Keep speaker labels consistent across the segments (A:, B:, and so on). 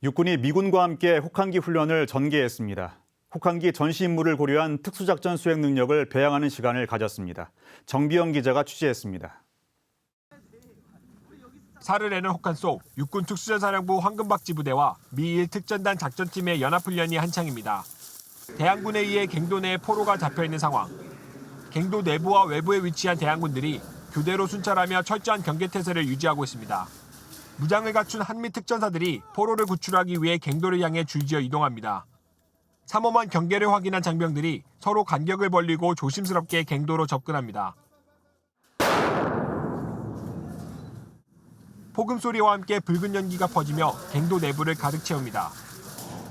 A: 육군이 미군과 함께 혹한기 훈련을 전개했습니다. 혹한기 전시 임무를 고려한 특수작전 수행 능력을 배양하는 시간을 가졌습니다. 정비영 기자가 취재했습니다.
B: 살을 내는 혹한 속 육군 특수전사령부 황금박지 부대와 미일 특전단 작전팀의 연합훈련이 한창입니다. 대항군에 의해 갱도 내에 포로가 잡혀 있는 상황. 갱도 내부와 외부에 위치한 대항군들이 교대로 순찰하며 철저한 경계 태세를 유지하고 있습니다. 무장을 갖춘 한미 특전사들이 포로를 구출하기 위해 갱도를 향해 줄지어 이동합니다. 삼엄한 경계를 확인한 장병들이 서로 간격을 벌리고 조심스럽게 갱도로 접근합니다. 폭음 소리와 함께 붉은 연기가 퍼지며 갱도 내부를 가득 채웁니다.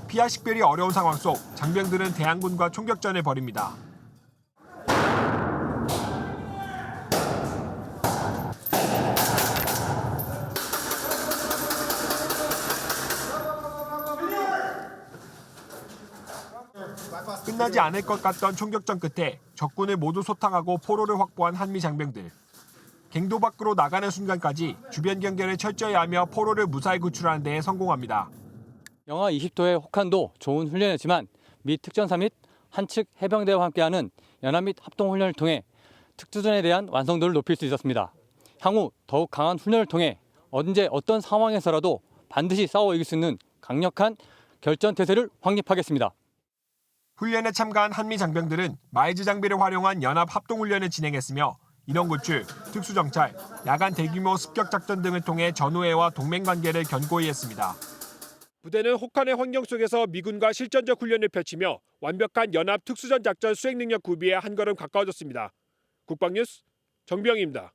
B: 피하 식별이 어려운 상황 속 장병들은 대항군과 총격전을 벌입니다. 끝나지 않을 것 같던 총격전 끝에 적군을 모두 소탕하고 포로를 확보한 한미 장병들. 갱도 밖으로 나가는 순간까지 주변 경계를 철저히 하며 포로를 무사히 구출하는 데에 성공합니다.
C: 영하 20도의 혹한도 좋은 훈련이었지만 미 특전사 및 한측 해병대와 함께하는 연합 및 합동 훈련을 통해 특수전에 대한 완성도를 높일 수 있었습니다. 향후 더욱 강한 훈련을 통해 언제 어떤 상황에서라도 반드시 싸워 이길 수 있는 강력한 결전 태세를 확립하겠습니다.
B: 훈련에 참가한 한미 장병들은 마이즈 장비를 활용한 연합 합동 훈련을 진행했으며 인원 구출, 특수정찰, 야간 대규모 습격 작전 등을 통해 전후회와 동맹 관계를 견고히 했습니다. 부대는 혹한의 환경 속에서 미군과 실전적 훈련을 펼치며 완벽한 연합 특수전 작전 수행 능력 구비에 한 걸음 가까워졌습니다. 국방뉴스 정병입니다.